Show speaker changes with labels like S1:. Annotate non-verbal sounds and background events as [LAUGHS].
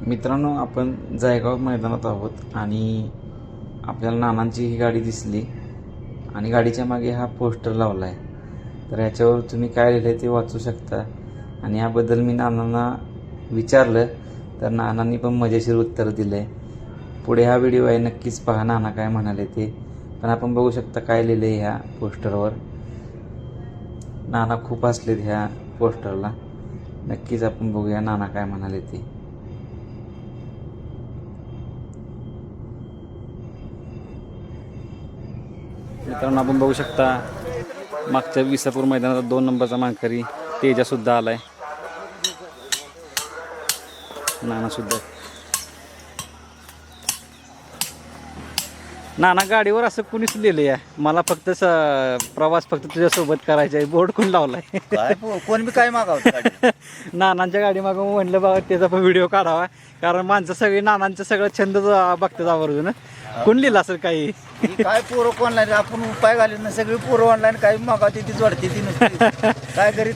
S1: मित्रांनो आपण जायगाव मैदानात आहोत आणि आपल्याला नानांची ही गाडी दिसली. आणि गाडीच्या मागे हा पोस्टर लावला आहे तर ह्याच्यावर तुम्ही काय लिहिलं आहे ते वाचू शकता. आणि याबद्दल मी नानांना विचारलं तर नानांनी पण मजेशीर उत्तर दिलं आहे पुढे हा व्हिडिओ आहे नक्कीच पहा नाना काय म्हणाले ते. पण आपण बघू शकता काय लिहिलं आहे ह्या पोस्टरवर. नाना खूप हसलेत ह्या पोस्टरला. नक्कीच आपण बघूया नाना काय म्हणाले ते. मित्रांनो आपण बघू शकता मागच्या विसापूर मैदानात दोन नंबरचा मांकरी तेजासुद्धा आलाय. नाना नाना गाडीवर असं कुणीच लिहिलं या मला फक्त स- प्रवास फक्त तुझ्यासोबत करायचा आहे बोर्ड कोण लावलाय?
S2: काय पो- कोण बी काय मागावं [LAUGHS]
S1: नानांच्या गाडी मागून म्हणलं बाबा त्याचा पण व्हिडिओ काढावा. कारण माणसं सगळी नानांचं सगळं छंद ज- बघतात आवर्जून. कोण लिहिलं असेल काही?
S2: ही काय पोरं ऑनलाईन आपण उपाय घाले ना सगळी पोरं ऑनलाईन काय मागावते ती जोडते ती नुसती. [LAUGHS] काय करीत